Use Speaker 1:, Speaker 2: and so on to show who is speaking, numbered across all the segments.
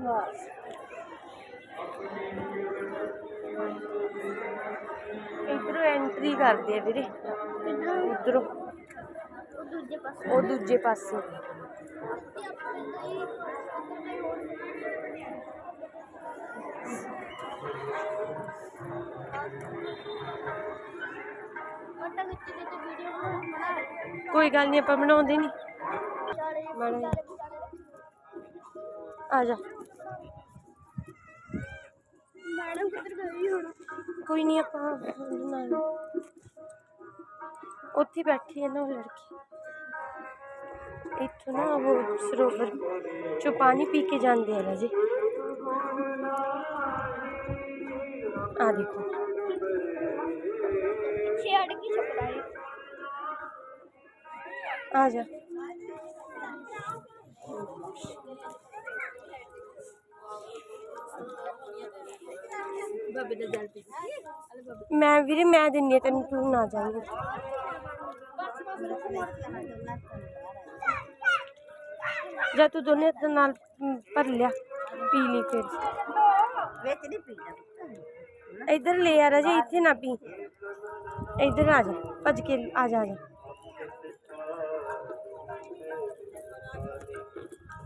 Speaker 1: ਬਸ ਇਧਰੋਂ ਐਂਟਰੀ ਕਰਦੇ ਆ ਵੀਰੇ ਉਧਰੋਂ
Speaker 2: ਉਹ ਦੂਜੇ ਪਾਸੇ
Speaker 1: ਉਹ ਦੂਜੇ ਪਾਸੇ
Speaker 2: ਫੋਟੋ ਖਿੱਚ ਕੇ ਤੇ ਵੀਡੀਓ ਬਣਾ
Speaker 1: ਕੋਈ ਗੱਲ ਨਹੀਂ ਆਪਾਂ ਬਣਾਉਂਦੇ ਨਹੀਂ ਜਿਹਾ। ਆ ਜਾ।
Speaker 2: ਮੈਡਮ ਕਿੱਧਰ ਗਈ ਹੁਣ?
Speaker 1: ਕੋਈ ਨਹੀਂ ਆਪਾਂ ਨਾਲ ਉੱਥੇ ਬੈਠੀ ਹੈ ਨਾ ਉਹ ਲੜਕੀ। ਇੱਥੋਂ ਨਾ ਉਹ ਸਰੋਵਰ ਚੋਂ ਪਾਣੀ ਪੀ ਕੇ ਜਾਂਦੇ ਆ ਰਾਜੇ ਆ ਦੇਖੋ।
Speaker 3: आ जा। मैं वीर मैं दिनी तेन तू ना जाएँगी।
Speaker 2: जब तू दोनों हथ भर लिया पी ली फिर। इधर ले आ रहा जी इतने ना पी। इधर आ
Speaker 1: जा भज के आ जा आ जा।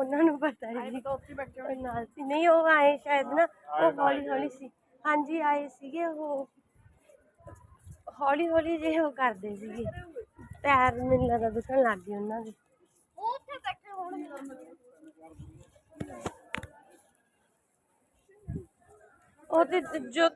Speaker 1: ਉਹਨਾਂ ਨੂੰ ਪਤਾ ਹੈ ਜੀ ਉਹ ਨਾਲ ਸੀ। ਨਹੀਂ ਉਹ ਆਏ ਸ਼ਾਇਦ ਨਾ ਉਹ ਹੌਲੀ ਹੌਲੀ ਸੀ। ਹਾਂਜੀ ਆਏ ਸੀਗੇ ਉਹ। ਹੌਲੀ ਹੌਲੀ ਜੇ ਉਹ ਕਰਦੇ ਸੀਗੇ। ਪੈਰ ਮੈਨੂੰ ਲੱਗਦਾ ਦੁਖਣ ਲੱਗ ਗਏ ਉਹਨਾਂ ਦੇ।
Speaker 2: ਉਹ ਉੱਥੇ ਬੈਠੇ ਹੋਣਗੇ।
Speaker 1: ਉਹ ਤੇ ਜੋ